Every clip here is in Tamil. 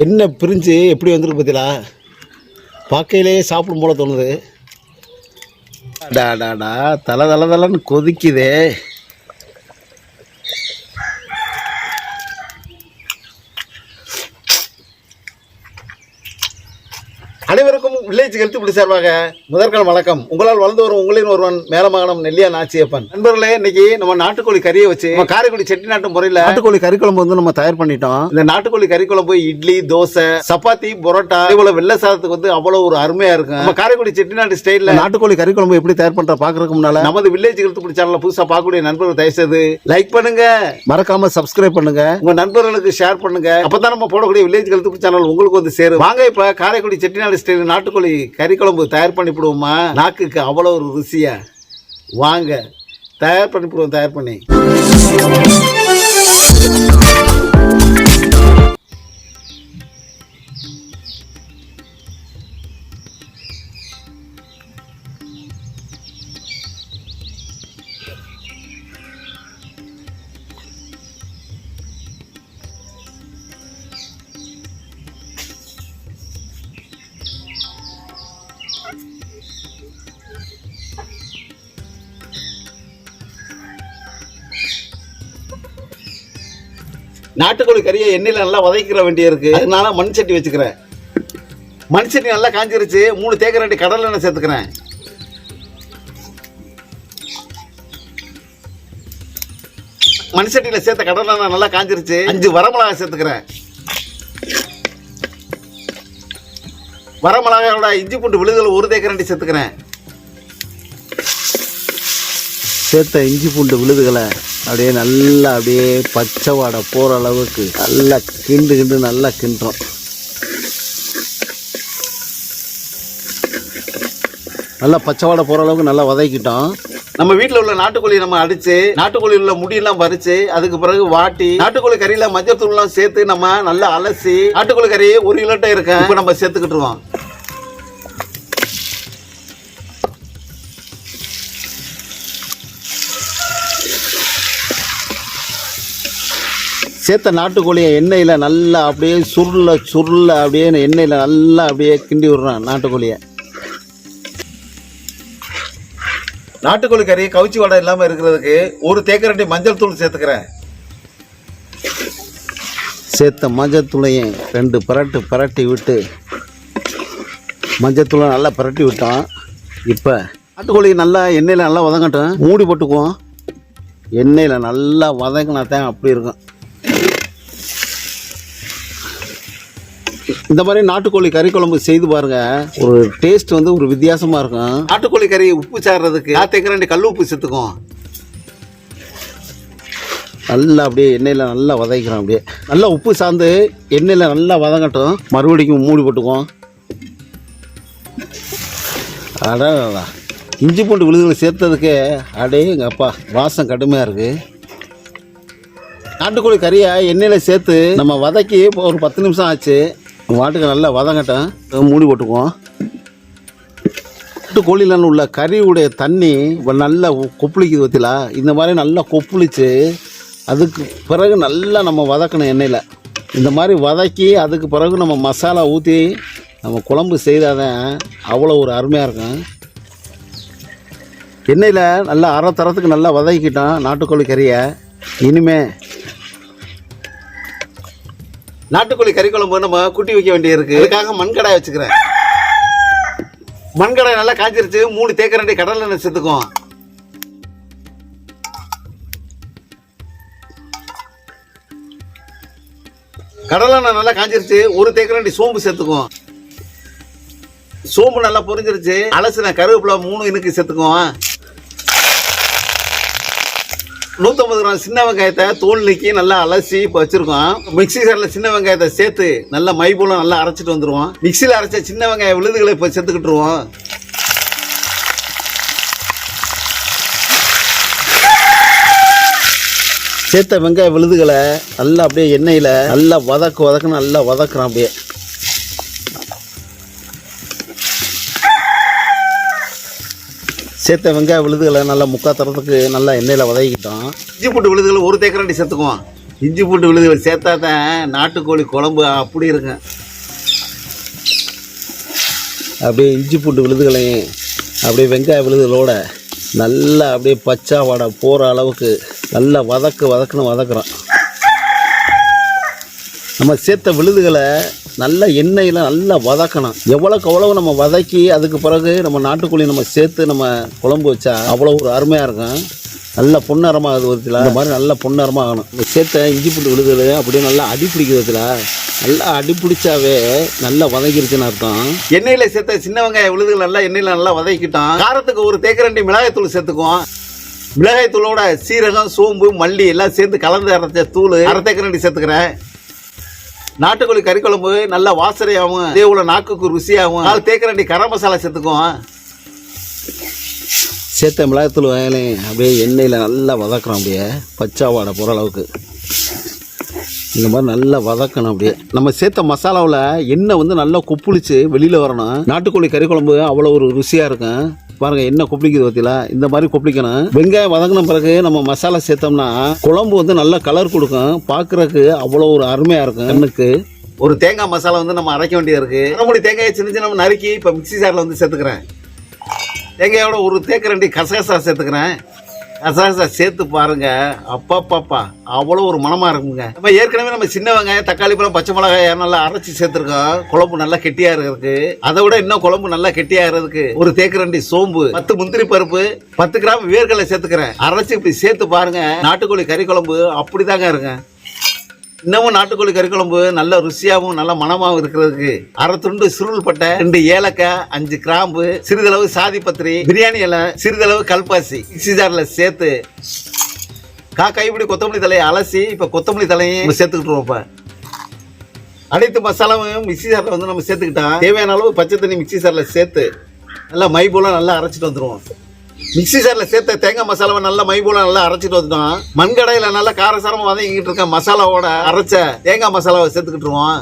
என்ன பிரிஞ்சு எப்படி வந்துருக்கு பார்த்தீங்களா? பார்க்கையிலேயே சாப்பிடும் போல தோணுது. டா டா டா தலை தலை தலைன்னு கொதிக்குதே. அனைவருக்கும் வில்லேஜ் ஹெல்த் இப்படி சார்பாக முதற்கண் வணக்கம். உங்களால் வளர்ந்து வரும் உங்களின் ஒருவன் மேலமகனம் நெல்லியா நாச்சியப்பன். நண்பர்களே இன்னைக்கு நம்ம நாட்டுக்கோழி கறியை வச்சு நம்ம காரைக்குடி செட்டி நாட்டு முறையில் நாட்டுக்கோழி கறி குழம்பு வந்து நம்ம தயார் பண்ணிட்டோம். இந்த நாட்டுக்கோழி கறி குழம்பு இட்லி தோசை சப்பாத்தி பரோட்டா இவ்வளவு வெள்ளை சாதத்துக்கு வந்து அவ்வளவு ஒரு அருமையா இருக்கும். நம்ம காரைக்குடி செட்டிநாட்டு ஸ்டைல்ல நாட்டுக்கோழி கறி குழம்பு எப்படி தயார் பண்ற பாக்குறதுக்கு முன்னால நமது வில்லேஜ் ஹெல்த் இப்படி சேனல்ல புதுசா பார்க்கக்கூடிய நண்பர்கள் தயவுசெய்து லைக் பண்ணுங்க. மறக்காம சப்ஸ்கிரைப் பண்ணுங்க. உங்க நண்பர்களுக்கு ஷேர் பண்ணுங்க. அப்பதான் நம்ம போடக்கூடிய வில்லேஜ் ஹெல்த் சேனல் உங்களுக்கு வந்து சேரும். வாங்க இப்ப காரைக்குடி செட்டிநாடு ஸ்டைல் நாட்டுக்கோழி கறி குழம்பு தயார் பண்ணிவிடுவோமா நாக்குக்கு அவ்வளோ ஒரு ருசியா. வாங்க. தயார் பண்ணிவிடுவோம் தயார் பண்ணி. நாட்டுக்கோழி கறியை எண்ணெயில் நல்லா வதக்கிற வேண்டிய இருக்கு. அதனால மண் சட்டி வச்சுக்கிறேன். மண் சட்டி நல்லா காஞ்சிருச்சு. மூணு தேக்க ரெண்டு கடலை எண்ணெய் சேர்த்துக்கிறேன். மண் சட்டியில் சேர்த்த கடலை எண்ணெய் நல்லா காஞ்சிருச்சு. அஞ்சு வரமிளகாய் சேர்த்துக்கிறேன். வரமிளகாயோட இஞ்சி பூண்டு விழுதுகள் ஒரு தேக்க ரெண்டு சேர்த்துக்கிறேன். சேர்த்த இஞ்சி பூண்டு விழுதுகளை அப்படியே நல்லா அப்படியே பச்சை வாடை போகிற அளவுக்கு நல்லா கிண்டு கிண்டு நல்லா கிண்டுறோம். நல்லா பச்சை வாடை போகிற அளவுக்கு நல்லா வதக்கிட்டோம். நம்ம வீட்டில் உள்ள நாட்டுக்கோழி நம்ம அடிச்சு நாட்டுக்கோழி உள்ள முடியெல்லாம் பறிச்சு அதுக்கு பிறகு வாட்டி நாட்டுக்கோழி கறியில மஞ்சள் தூள்லாம் சேர்த்து நம்ம நல்லா அலசி நாட்டுக்கோழி கறி ஒரு கிலோட்ட இருக்கேன் இப்போ நம்ம சேர்த்துக்கிட்டுருவோம். சேர்த்த நாட்டுக்கோழியை எண்ணெயில் நல்லா அப்படியே சுருள சுருள அப்படியே எண்ணெயில் நல்லா அப்படியே கிண்டி விடுறான் நாட்டுக்கோழியை. நாட்டுக்கோழி கறி கவுச்சி வடை இல்லாமல் இருக்கிறதுக்கு ஒரு தேக்கரண்டி மஞ்சள் தூள் சேர்த்துக்கிறேன். சேர்த்த மஞ்சள் தூளையும் ரெண்டு பரட்டு பரட்டி விட்டு மஞ்சள் தூளை நல்லா பரட்டி விட்டோம் இப்போ நாட்டுக்கோழி நல்லா எண்ணெயில் நல்லா வதங்கட்டும். மூடி போட்டுக்குவோம். எண்ணெயில் நல்லா வதங்கினா தான் அப்படி இருக்கும். இந்த மாதிரி நாட்டுக்கோழி கறி குழம்பு செய்து பாருங்க. ஒரு டேஸ்ட் வந்து ஒரு வித்தியாசமா இருக்கும். நாட்டுக்கோழி கறி உப்பு சாடுறதுக்கு தேக்க ரெண்டு கல் உப்பு சேர்த்துக்கும் நல்லா அப்படியே எண்ணெயில் நல்லா வதக்கிறோம் அப்படியே. நல்லா உப்பு சார்ந்து எண்ணெயில் நல்லா வதங்கட்டும். மறுபடியும் மூடி போட்டுக்குவோம். அடா இஞ்சி பூண்டு விழுதுகளை சேர்த்ததுக்கு அடே எங்கள் அப்பா வாசம் கடுமையாக இருக்குது நாட்டுக்கோழி கறியை எண்ணெயில் சேர்த்து நம்ம வதக்கி ஒரு பத்து நிமிஷம் ஆச்சு. மாட்டுக்கு நல்லா வதங்கட்டேன் மூடி போட்டுக்குவோம். நாட்டுக்கோழியில் உள்ள கறியுடைய தண்ணி நல்லா கொப்புளிக்குது பற்றிலா இந்த மாதிரி நல்லா கொப்புளித்து அதுக்கு பிறகு நல்லா நம்ம வதக்கணும் எண்ணெயில். இந்த மாதிரி வதக்கி அதுக்கு பிறகு நம்ம மசாலா ஊற்றி நம்ம குழம்பு செய்தால் தான் அவ்வளோ ஒரு அருமையாக இருக்கும். எண்ணெயில் நல்லா அரை தரத்துக்கு நல்லா வதக்கிட்டோம் நாட்டுக்கோழி கறியை. இனிமேல் நாட்டுக்கோழி கறி குழம்பு நம்ம குட்டி வைக்க வேண்டியிருக்கு. அதுக்காக மண்கடாய் வச்சுக்கிறேன். மண்கடாய் நல்லா காய்ச்சிருச்சு மூணு தேக்கரண்டி ரெண்டு கடலை எண்ணெய் சேர்த்துக்கும் கடலை எண்ணெய் நல்லா காய்ச்சிருச்சு ஒரு தேக்கரண்டி சோம்பு சேர்த்துக்கும் சோம்பு நல்லா பொரிஞ்சிருச்சு. அலசின கருவேப்பிலை மூணு இனுக்கு சேர்த்துக்குவோம் நூற்றம்பது கிராம் சின்ன வெங்காயத்தை தோல் நீக்கி நல்லா அலசி இப்போ வச்சுருக்கோம். மிக்சி சாரில் சின்ன வெங்காயத்தை சேர்த்து நல்லா மை போல நல்லா அரைச்சிட்டு வந்துடுவோம் மிக்சியில் அரைச்ச சின்ன வெங்காய விழுதுகளை இப்போ சேர்த்துக்கிட்டுருவோம் சேர்த்த வெங்காய விழுதுகளை நல்லா அப்படியே எண்ணெயில் நல்லா வதக்கு வதக்குன்னு நல்லா வதக்குறோம் அப்படியே. சேர்த்த வெங்காய விழுதுகளை நல்லா முக்கா தரத்துக்கு நல்லா எண்ணெயில் வதக்கிட்டோம் இஞ்சி பூண்டு விழுதுகளை ஒரு தேக்கரண்டி சேர்த்துக்குவோம். இஞ்சி பூண்டு விழுதுகள் சேர்த்தா தான் நாட்டுக்கோழி குழம்பு அப்படி இருக்கும். அப்படியே இஞ்சி பூண்டு விழுதுகளையும் அப்படியே வெங்காய விழுதுகளோட நல்லா அப்படியே பச்சை வடை போகிற அளவுக்கு நல்லா வதக்கு வதக்குன்னு வதக்குறோம். நம்ம சேர்த்த விழுதுகளை நல்லா எண்ணெயில் நல்லா வதக்கணும். எவ்வளோக்கு எவ்வளவு நம்ம வதக்கி அதுக்கு பிறகு நம்ம நாட்டுக்கோழி நம்ம சேர்த்து நம்ம குழம்பு வச்சா அவ்வளோ ஒரு அருமையாக இருக்கும். நல்ல பொன்னரமாக அது விதத்தில் இந்த மாதிரி நல்ல பொன்னரமாக ஆகணும். இந்த சேர்த்த இஞ்சி பூண்டு விழுது அப்படியே நல்லா அடி பிடிக்க விதத்தில் நல்லா அடி பிடிச்சாவே நல்லா வதங்கிருச்சுன்னு அர்த்தம். எண்ணெயில் சேர்த்த சின்ன வெங்காய விழுதுகள் நல்லா எண்ணெயில் நல்லா வதக்கிட்டோம். காரத்துக்கு ஒரு தேக்கரண்டி மிளகாய்த்தூள் சேர்த்துக்குவோம். மிளகாய் தூளோட சீரகம் சோம்பு மல்லி எல்லாம் சேர்த்து கலந்து அரைச்ச தூள் அரை தேக்கரண்டி சேர்த்துக்கிறேன். நாட்டுக்கோழி கறி குழம்பு நல்லா வாசனையாகவும் அதே உள்ள நாக்குக்கு ருசியாகவும் நாலு தேக்கரண்டி கரம் மசாலா சேர்த்துக்குவோம். சேர்த்த மிளகாத்தூள் வயலையும் அப்படியே எண்ணெயில் நல்லா வதக்குறோம் அப்படியே. பச்சை வாடை போகிற அளவுக்கு. இந்த மாதிரி நல்லா வதக்கணும் அப்படியே. நம்ம சேர்த்த மசாலாவில் எண்ணெய் வந்து நல்லா கொப்புளிச்சு வெளியில் வரணும். நாட்டுக்கோழி கறி குழம்பு அவ்வளோ ஒரு ருசியாக இருக்கும். பாருங்கள் என்ன கொப்பளிக்குது பார்த்தீங்களா இந்த மாதிரி கொப்பளிக்கணும். வெங்காயம் வதங்கின பிறகு நம்ம மசாலா சேர்த்தோம்னா குழம்பு வந்து நல்ல கலர் கொடுக்கும். பார்க்குறக்கு அவ்வளோ ஒரு அருமையாக இருக்கும். கண்ணுக்கு. ஒரு தேங்காய் மசாலா வந்து நம்ம அரைக்க வேண்டியது இருக்கு. நம்மளுடைய தேங்காயை சின்ன சின்ன நறுக்கி இப்போ மிக்ஸி ஜாரில் வந்து சேர்த்துக்கிறேன். தேங்காயோட ஒரு தேக்கரண்டி கசகசா சேர்த்துக்கிறேன். கசகசா சேர்த்து பாருங்க. அப்பாப்பாப்பா அவ்வளோ ஒரு மனமா இருக்குங்க. நம்ம ஏற்கனவே நம்ம சின்ன வெங்காயம் தக்காளி பழம் பச்சை மிளகாய் நல்லா அரைச்சி சேர்த்துருக்கோம். குழம்பு நல்லா கெட்டியா இருக்கு அதை விட இன்னும் குழம்பு நல்லா கெட்டியா இருக்கிறதுக்கு ஒரு தேக்கரண்டி சோம்பு பத்து முந்திரி பருப்பு பத்து கிராம் வேர்களை சேர்த்துக்கிறேன். அரைச்சி இப்படி சேர்த்து பாருங்க. நாட்டுக்கோழி கறி குழம்பு அப்படிதாங்க இருங்க இன்னமும் நாட்டுக்கோழி கறி குழம்பு நல்ல ருசியாகவும் நல்ல மணமாகவும் இருக்கிறதுக்கு அரை துண்டு சுருள் பட்டை ரெண்டு ஏலக்காய் அஞ்சு கிராம்பு சிறிதளவு சாதி பத்திரி பிரியாணி இலை சிறிதளவு கல்பாசி மிக்ஸி ஜாரில் சேர்த்து கா கைப்பிடி கொத்தமல்லி தலையை அலசி இப்போ கொத்தமல்லி தலையும் நம்ம சேர்த்துக்கிட்டுருவோம் இப்போ. அனைத்து மசாலாவும் மிக்சி சாரில் வந்து நம்ம சேர்த்துக்கிட்டோம் தேவையான அளவு பச்சை தண்ணி மிக்சி சாரில் சேர்த்து நல்லா மை போல நல்லா அரைச்சிட்டு வந்துடுவோம் மிக்ஸி ஜாரில் சேர்த்த தேங்காய் மசாலாவை நல்லா மை போல நல்லா அரைச்சிட்டு வந்துட்டோம். மண்கடையில் நல்லா காரசாரமாக வதங்கிக்கிட்டு இருக்க மசாலாவோட அரைச்ச தேங்காய் மசாலாவை சேர்த்துக்கிட்டுருவோம்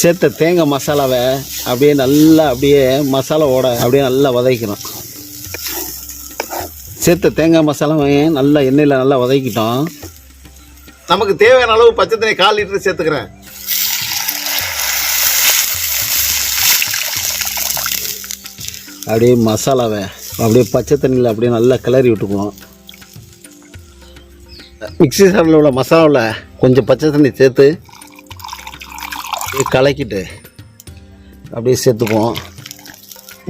சேர்த்த தேங்காய் மசாலாவை அப்படியே நல்லா அப்படியே மசாலாவோட அப்படியே நல்லா வதக்கணும் சேர்த்த தேங்காய் மசாலாவையும் நல்லா எண்ணெயில் நல்லா வதக்கிட்டோம். நமக்கு தேவையான அளவு பச்சை தண்ணி கால் லிட்டர் சேர்த்துக்கிறேன். அப்படியே மசாலாவை அப்படியே பச்சை தண்ணியில் அப்படியே நல்லா கிளறி விட்டுக்குவோம். மிக்ஸி சாரில் உள்ள மசாலாவில் கொஞ்சம் பச்சை தண்ணி சேர்த்து அப்படியே கலக்கிட்டு அப்படியே சேர்த்துக்குவோம்.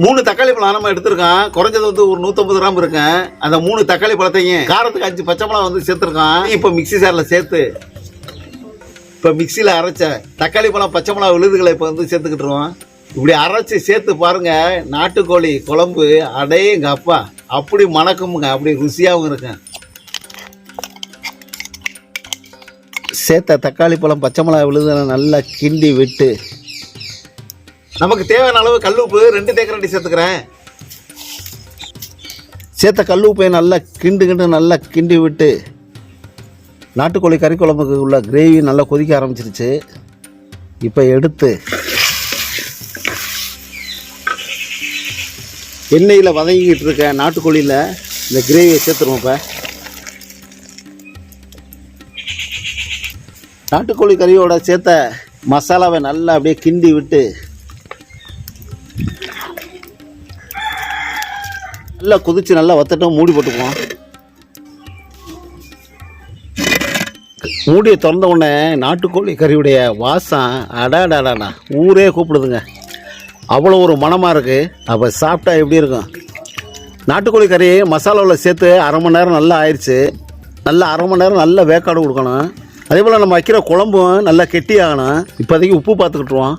மூணு தக்காளி பழம் நம்ம எடுத்திருக்கான். குறைஞ்சது வந்து ஒரு நூற்றம்பது கிராம் இருக்கேன். அந்த மூணு தக்காளி பழத்தையும் காரத்துக்கு அஞ்சு பச்சை மிளகா வந்து சேர்த்துருக்கான். இப்போ மிக்ஸி சாரில் சேர்த்து இப்போ மிக்சியில் அரைச்ச தக்காளி பழம் பச்சை மிளகா விழுதுகளை இப்போ வந்து சேர்த்துக்கிட்டுருவோம் இப்படி அரைச்சி சேர்த்து பாருங்க. நாட்டுக்கோழி குழம்பு அடையுங்க அப்பா. அப்படி மணக்குமுங்க. அப்படி ருசியாகவும் இருக்கும். சேர்த்த தக்காளி பழம் பச்சை மிளகா விழுது நல்லா கிண்டி விட்டு. நமக்கு தேவையான அளவு கல் உப்பு ரெண்டு தேக்கரண்டி சேர்த்துக்கிறேன். சேர்த்த கல் உப்பையை நல்லா கிண்டு கிண்டு நல்லா கிண்டி விட்டு நாட்டுக்கோழி கறி குழம்புக்கு உள்ள கிரேவி நல்லா கொதிக்க ஆரம்பிச்சிருச்சு. இப்போ எடுத்து எண்ணெயில் வதங்கிக்கிட்டு இருக்க நாட்டுக்கோழியில் இந்த கிரேவியை சேர்த்துருவோம் இப்போ. நாட்டுக்கோழி கறியோட சேர்த்த மசாலாவை நல்லா அப்படியே கிண்டி விட்டு நல்லா கொதித்து நல்லா வத்தட்டும் மூடி போட்டுக்குவோம். மூடியை திறந்த உடனே நாட்டுக்கோழி கறியுடைய வாசம் அடாடாடாண்ணா ஊரே கூப்பிடுதுங்க. அவ்வளோ ஒரு மணமாக இருக்குது அப்போ சாப்பிட்டா எப்படி இருக்கும்? நாட்டுக்கோழி கறி மசாலாவில் சேர்த்து அரை மணி நேரம் நல்லா ஆயிடுச்சு. நல்லா அரை மணி நேரம் நல்லா வேக்காடு கொடுக்கணும். அதே போல் நம்ம வைக்கிற குழம்பும் நல்லா கெட்டி ஆகணும். இப்போதைக்கு உப்பு பார்த்துக்கிட்டுருவோம்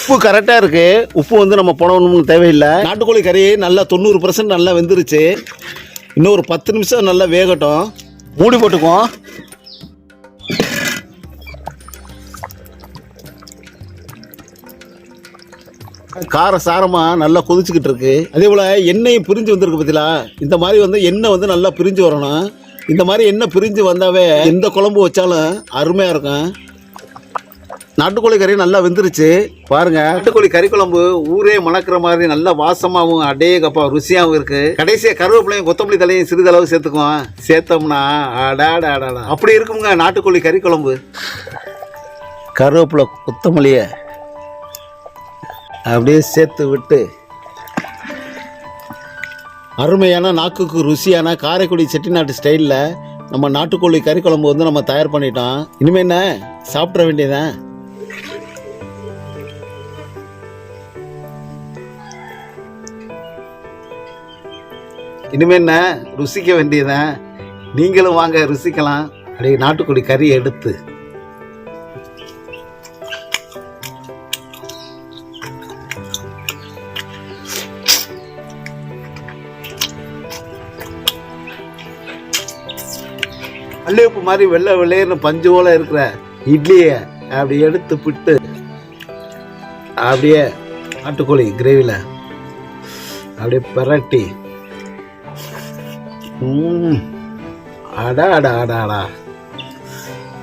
உப்பு கரெக்டாக இருக்குது உப்பு வந்து நம்ம போடணும்னு தேவையில்லை. நாட்டுக்கோழி கறி நல்லா தொண்ணூறு பர்சன்ட் நல்லா வெந்துருச்சு. இன்னும் ஒரு பத்து நிமிஷம் நல்லா வேகட்டும். மூடி போட்டுக்குவோம். கார சாரமாக நல்லா கொதிச்சுக்கிட்டு இருக்கு. அதே போல் எண்ணெயும் பிரிஞ்சு வந்திருக்கு பார்த்தீங்களா இந்த மாதிரி வந்து எண்ணெய் வந்து நல்லா பிரிஞ்சு வரணும். இந்த மாதிரி எண்ணெய் பிரிஞ்சு வந்தாவே எந்த குழம்பு வச்சாலும் அருமையாக இருக்கும். நாட்டுக்கோழி கறி நல்லா வெந்துருச்சு. பாருங்க நாட்டுக்கோழி கறி குழம்பு ஊரே மணக்கிற மாதிரி நல்லா வாசமாகவும் அடே கப்பா ருசியாகவும் இருக்கு. கடைசியா கருவேப்பிலையும் கொத்தமல்லி தலையும் சிறிதளவு சேர்த்துக்குவோம். சேர்த்தோம்னா அடாடா அடாடா அப்படி இருக்குங்க நாட்டுக்கோழி கறி குழம்பு. கருவேப்பிலை கொத்தமல்லியை அப்படியே சேர்த்து விட்டு. அருமையான நாக்குக்கு ருசியான காரைக்குடி செட்டிநாட்டு ஸ்டைலில் நம்ம நாட்டுக்கோழி கறி குழம்பு வந்து நம்ம தயார் பண்ணிட்டோம். இனிமே என்ன? சாப்பிட வேண்டியதான் இனிமே என்ன? ருசிக்க வேண்டியதான் நீங்களும் வாங்க ருசிக்கலாம். அப்படியே நாட்டுக்கோழி கறி எடுத்து. அல்லியப்பு மாதிரி வெள்ளை வெள்ளையர்னு பஞ்சு போல இருக்கிற இட்லியை அப்படி எடுத்து பிட்டு அப்படியே நாட்டுக்கோழி கிரேவியில் அப்படியே பிரட்டி. அடா அடா அடா அடா.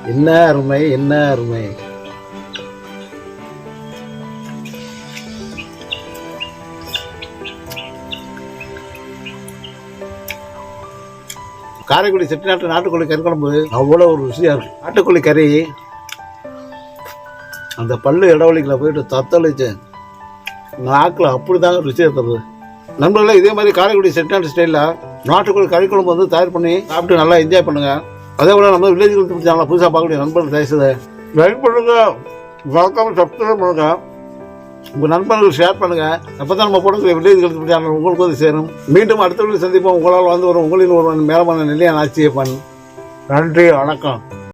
என்ன அருமை என்ன அருமை. காரைக்குடி செட்டிநாட்டு நாட்டுக்கோழி கறி குழம்பு அவ்வளோ ஒரு ருசியாக இருக்கும் நாட்டுக்கோழி கறி அந்த பல்லு இடவழிக்கில் போயிட்டு தத்தளிச்சு நாக்கில் அப்படி தாங்க ருசியாக தருது நண்பர்களே இதே மாதிரி காரைக்குடி செட்டிநாட்டு ஸ்டைலில் நாட்டுக்கோழி கறி குழம்பு வந்து தயார் பண்ணி சாப்பிட்டு நல்லா என்ஜாய் பண்ணுங்கள் அதே போல் நம்ம வில்லேஜ் குளத்து சேனலை புதுசாக பார்க்கக்கூடிய நண்பர்கள் தயவுசெய்து லைக் பண்ணுங்கள் வழக்கம் சப்ஸ்கிரைப் பண்ணுங்கள் உங்கள் நண்பர்கள் ஷேர் பண்ணுங்கள் அப்போ தான் நம்ம போடக்கூடிய விடுதலை குளத்து சேனல் உங்களுக்கு வந்து சேரும். மீண்டும் அடுத்த சந்திப்போம். உங்களால் வந்து வரும் உங்களின் ஒருவன் மேலமான நிலையான ஆட்சியப்பன் நன்றி வணக்கம்.